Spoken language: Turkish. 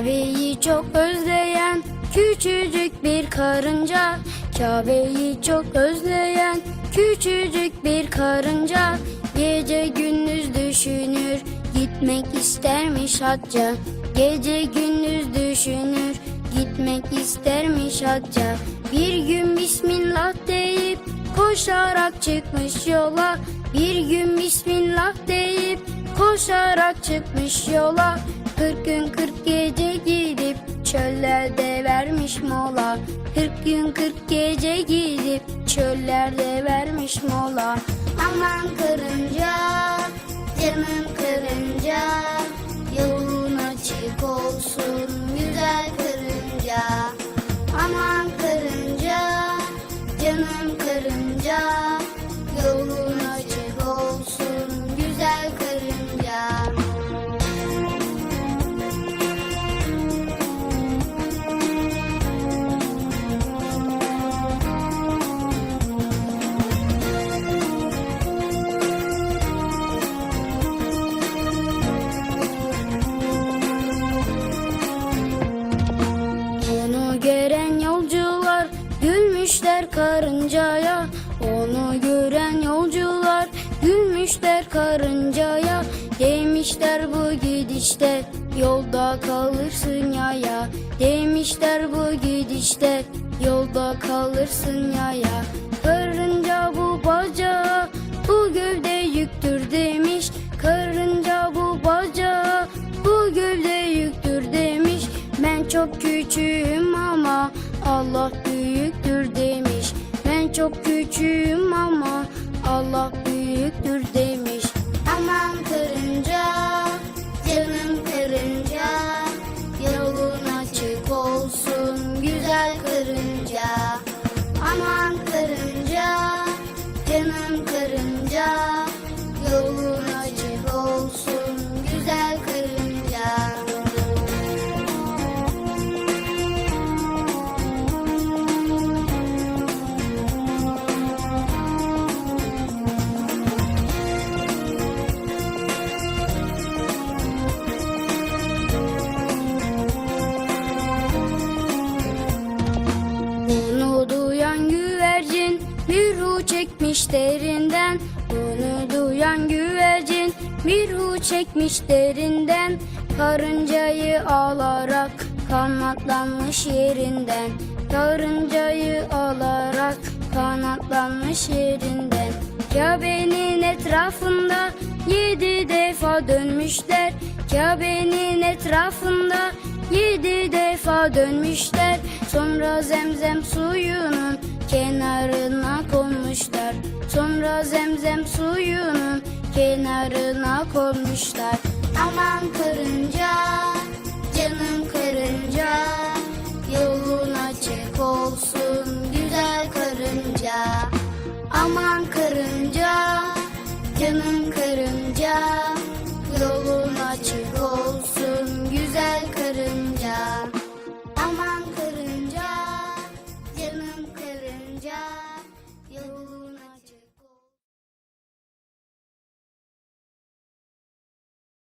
Kabe'yi çok özleyen küçücük bir karınca Kabe'yi çok özleyen küçücük bir karınca. Gece gündüz düşünür gitmek istermiş hacca Gece gündüz düşünür gitmek istermiş hacca Bir gün Bismillah deyip koşarak çıkmış yola. Bir gün Bismillah deyip koşarak çıkmış yola. Kırk gün kırk gece gidip çöllerde vermiş mola. Kırk gün kırk gece gidip çöllerde vermiş mola. Aman karınca canım karınca Yolun açık olsun karıncaya Onu gören yolcular gülmüşler karıncaya. Demişler bu gidişte yolda kalırsın yaya. Demişler bu gidişte yolda kalırsın yaya. Karınca bu bacağı bu gövde yüktür demiş. Karınca bu bacağı bu gövde yüktür demiş. Ben çok küçüğüm ama Allah büyüktür demiş çok küçüğüm ama Allah büyüktür çekmiş derinden Bunu duyan güvercin bir hu çekmiş derinden. Karıncayı alarak kanatlanmış yerinden Karıncayı alarak kanatlanmış yerinden. Kabe'nin etrafında yedi defa dönmüşler Kabe'nin etrafında yedi defa dönmüşler. Sonra zemzem suyunun kenarına Sonra zemzem suyunun kenarına konmuşlar Aman karınca